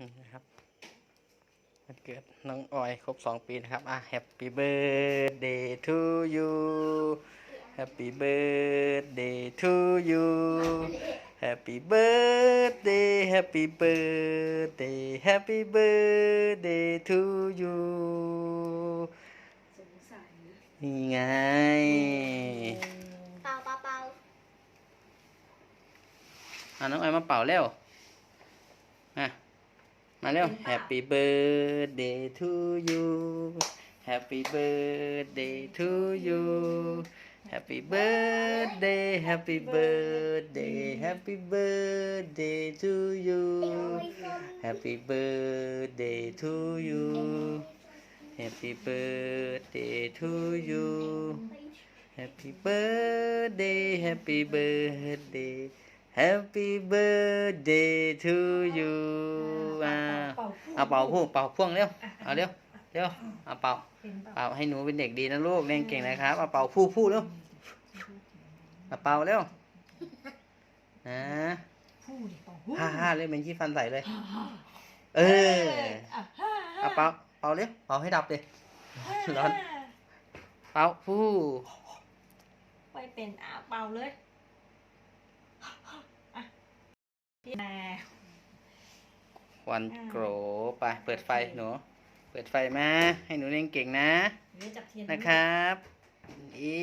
นี่นะครับวันเกิดน้องออยครบสองปีนะครับ อะ Happy birthday to you Happy birthday to you Happy birthday Happy birthday Happy birthday to you สงสัยนี่ไง เป่าเป่าเป่าอะน้องออยมาเป่าเร็วอะ มาเร็ว Happy birthday to you Happy birthday to you Happy birthday Happy birthday Happy birthday to you Happy birthday to you Happy birthday to you Happy birthday Happy birthday Happy birthday to you อ่าเป่าเอาเป่าผู้เป่าพ่วงเร็วเอาเร็วเร็วเอาเป่าเป็นเป่าเป่าให้หนูเป็นเด็กดีนะลูกเรียนเก่งนะครับเอาเป่าผู้ผู้เร็วเอาเป่าเร็วนะพูดดิเป่าพูดฮ่าฮ่าเลยเป็นขี้ฟันใส่เลย เอออะฮ่าเอาเป่าเป่าเร็วเป่าให้ดับเลยร้อนเป่าผู้ไปเป็นอะเป่าเลยอะ พี่แม่วันโกรไปเปิดไฟหนู เปิดไฟมา ให้หนูเรียนเก่งนะเดี๋ยวจับเทียนนะครับ อี